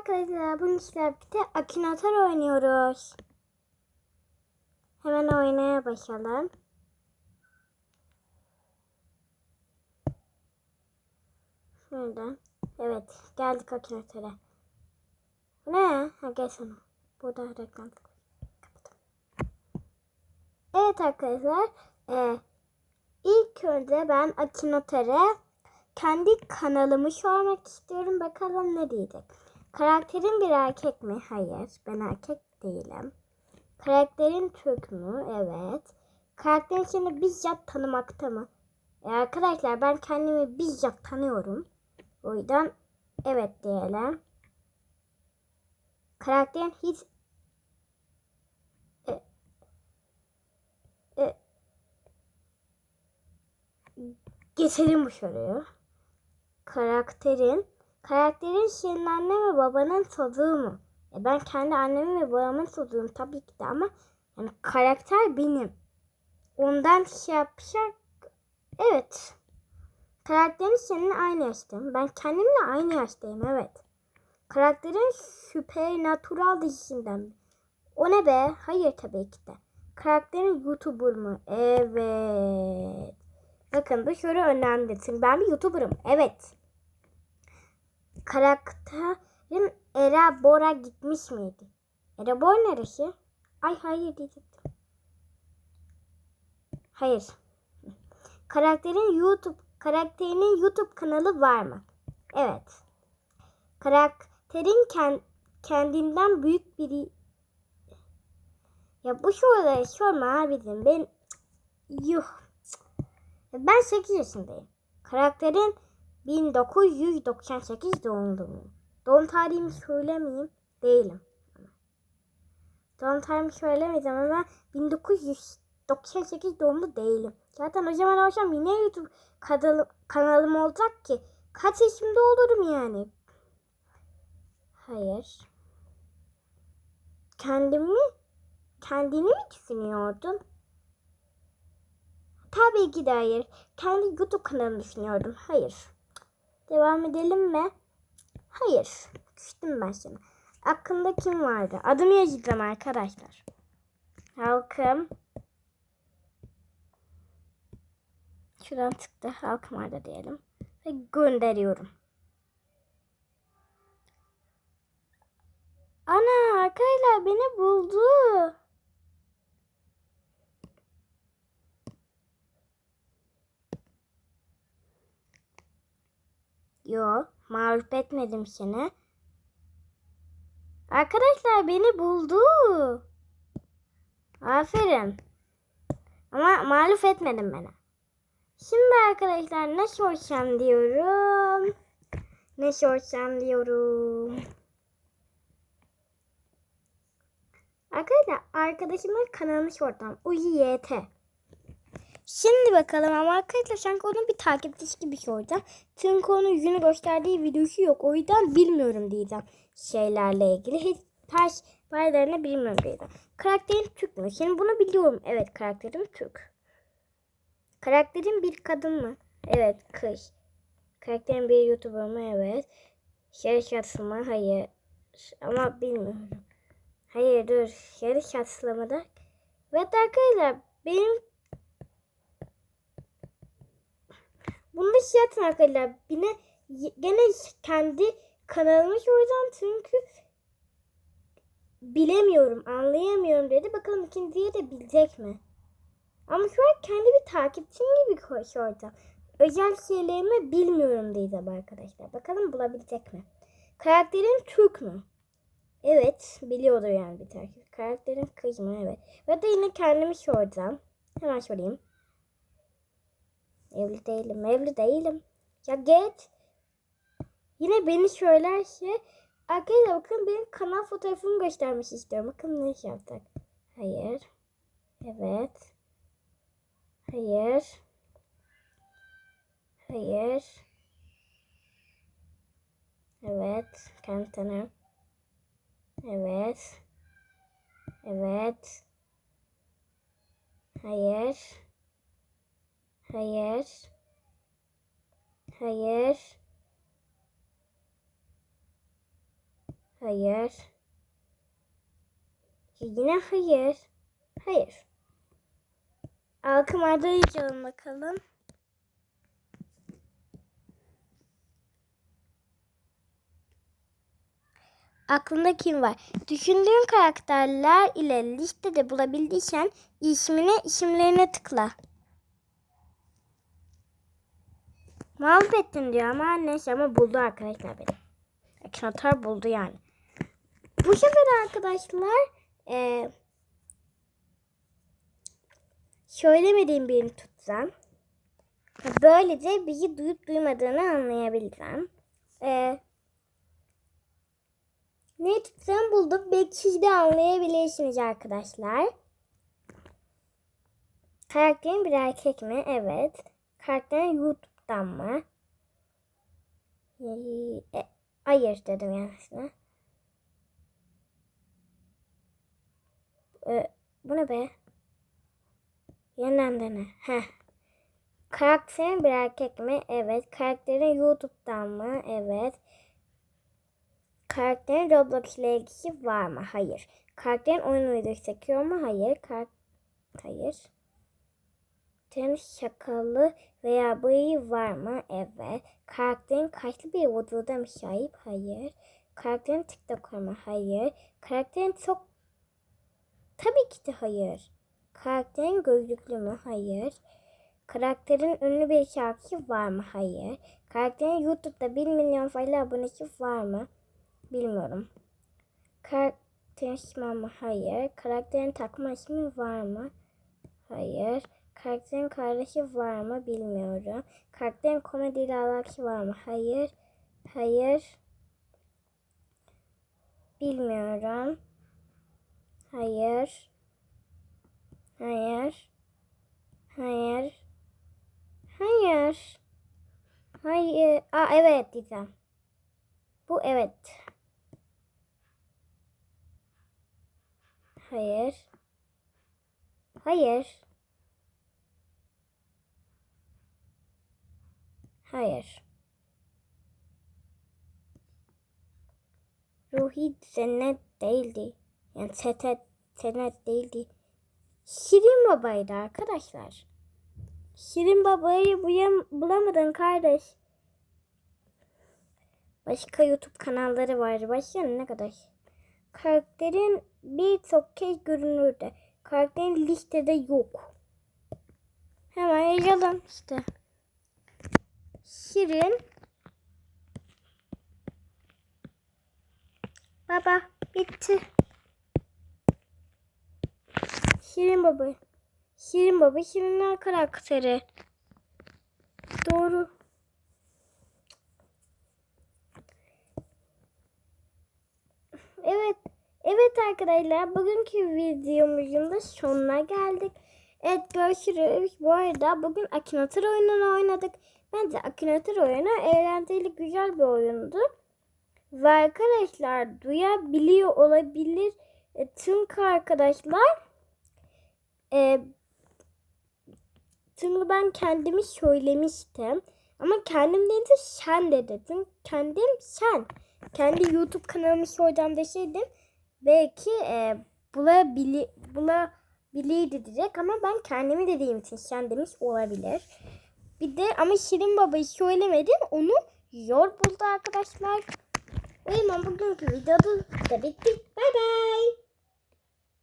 arkadaşlar. Bugün sizlerle birlikte Akinator oynuyoruz. Hemen oynaya başlayalım. Şurada. Evet. Geldik Akinator'a. Ne? Ha gel sana. Burada reklam. Evet arkadaşlar. E, ilk önce ben Akinator'a kendi kanalımı sormak istiyorum. Bakalım ne diyecek. Karakterin bir erkek mi? Hayır. Ben erkek değilim. Karakterin Türk mü? Evet. Karakterin seni bizzat tanımakta mı? E arkadaşlar ben kendimi bizzat tanıyorum. O yüzden evet diyelim. Karakterin hiç e, e, geçelim bu soruyu. Karakterin karakterin senin anne ve babanın çocuğu mu? E ben kendi annemin ve babamın çocuğuyum tabii ki de ama yani karakter benim. Ondan şey yapacak. Evet. Karakterin senin aynı yaştayım. Ben kendimle aynı yaştayım evet. Karakterin Supernatural dizisinden? O ne be? Hayır tabii ki de. Karakterin YouTuber mu? Evet. Bakın bu soru önemli. Çünkü ben bir YouTuber'ım. Evet. Karakterin Era Bora gitmiş miydi? Era Bora neresi? Ay hayır diyecektim. Hayır. Karakterin YouTube karakterinin YouTube kanalı var mı? Evet. Karakterin kend, kendinden büyük biri ya bu soruları sorma abicim. Ben yuh. Ben 8 yaşındayım. Karakterin 1998 doğumluyum. Doğum tarihimi söylemeyeyim. Değilim. Doğum tarihimi söylemeyeceğim ama 1998 doğumlu değilim. Zaten o zaman olsam yine YouTube kanalım, kanalım olacak ki. Kaç yaşımda olurum yani? Hayır. Kendimi, kendini mi düşünüyordun? Tabii ki de hayır. Kendi YouTube kanalımı düşünüyordum. Hayır. Devam edelim mi? Hayır. Küstüm ben sana. Aklında kim vardı? Adımı yazacağım arkadaşlar. Halkım. Şuradan çıktı. Halkım vardı diyelim. Ve gönderiyorum. Ana arkadaşlar beni buldu. Yo, mağlup etmedim seni. Arkadaşlar beni buldu. Aferin. Ama mağlup etmedim beni. Şimdi arkadaşlar ne sorsam diyorum. Ne sorsam diyorum. Arkadaşlar arkadaşımın kanalını sordum. UYT. Şimdi bakalım ama arkadaşlar sanki onun bir takipçisi gibi soracağım. Çünkü onun yüzünü gösterdiği videosu yok. O yüzden bilmiyorum diyeceğim şeylerle ilgili. Hiç ters bazılarını bilmiyorum diyeceğim. Karakterin Türk mü? Şimdi bunu biliyorum. Evet karakterim Türk. Karakterin bir kadın mı? Evet kız. Karakterin bir YouTuber mı? Evet. Yarış mı? Hayır. Ama bilmiyorum. Hayır dur. Yarış mı da? Evet arkadaşlar benim Bunu da şey atın arkadaşlar. Yine gene kendi kanalıma soracağım çünkü bilemiyorum, anlayamıyorum dedi. Bakalım ikinciyi de bilecek mi? Ama şu an kendi bir takipçim gibi soracağım. Özel şeylerimi bilmiyorum diyeceğim arkadaşlar. Bakalım bulabilecek mi? Karakterin Türk mü? Evet, biliyordur yani bir takip. Karakterin kız mı? Evet. Ve de yine kendimi soracağım. Hemen sorayım. Evli değilim, evli değilim. Ya geç. Yine beni söylerse arkadaşlar bakın benim kanal fotoğrafımı göstermiş istiyorum. Bakın ne iş yaptık. Hayır. Evet. Hayır. Hayır. Evet. Kendi tanım. Evet. Evet. Hayır. Hayır. Hayır. Hayır. Yine hayır. Hayır. Alkımarda yazalım bakalım. Aklında kim var? Düşündüğün karakterler ile listede bulabildiysen ismine isimlerine tıkla. Mahvettin diyor ama neyse ama buldu arkadaşlar beni. Akinator buldu yani. Bu sefer arkadaşlar eee söylemediğim birini tutsam. Böylece bizi duyup duymadığını anlayabileceğim. Eee ne tutsam buldum. Belki siz de anlayabilirsiniz arkadaşlar. Karakterin bir erkek mi? Evet. Karakterin YouTube'dan mı? E, hayır dedim yanlışlıkla. E, bu ne be? Yeniden dene. Heh. Karakterin bir erkek mi? Evet. Karakterin YouTube'dan mı? Evet. Karakterin Roblox ile ilgisi var mı? Hayır. Karakterin oyun videosu çekiyor mu? Hayır. Kar Hayır. Karakterin şakalı veya bıyığı var mı? Evet. Karakterin kaçlı bir vücuda mı sahip? Hayır. Karakterin TikToker mı? Hayır. Karakterin çok... Tabii ki de hayır. Karakterin gözlüklü mü? Hayır. Karakterin ünlü bir şarkısı var mı? Hayır. Karakterin YouTube'da 1 milyon fazla abonesi var mı? Bilmiyorum. Karakterin ismi mı? Hayır. Karakterin takma ismi var mı? Hayır. Karakterin kardeşi var mı? Bilmiyorum. Karakterin komediyle alakası var mı? Hayır. Hayır. Bilmiyorum. Hayır. Hayır. Hayır. Hayır. Hayır. Aa evet diyeceğim. Bu evet. Hayır. Hayır. Hayır. Ruhi cennet değildi. Yani setet cennet değildi. Şirin babaydı arkadaşlar. Şirin babayı bulamadın kardeş. Başka YouTube kanalları var. Başka ne kadar? Karakterin birçok kez görünürde. Karakterin listede yok. Hemen yazalım işte. Şirin. Baba bitti. Şirin baba. Şirin baba Şirinler karakteri. Doğru. Evet. Evet arkadaşlar bugünkü videomuzun da sonuna geldik. Evet görüşürüz. Bu arada bugün Akinator oyununu oynadık. Bence Akinator oyunu eğlenceli güzel bir oyundu. Ve arkadaşlar duyabiliyor olabilir. E, çünkü arkadaşlar e, çünkü ben kendimi söylemiştim. Ama kendim deyince sen de dedim. Kendim sen. Kendi YouTube kanalımı soracağım deseydim belki e, bulabili, bulabilirdi diyecek ama ben kendimi dediğim için sen demiş olabilir. Bir de ama Şirin Baba'yı söylemedim onu yor buldu arkadaşlar. O zaman bugünkü videoda da bitti. Bay bay.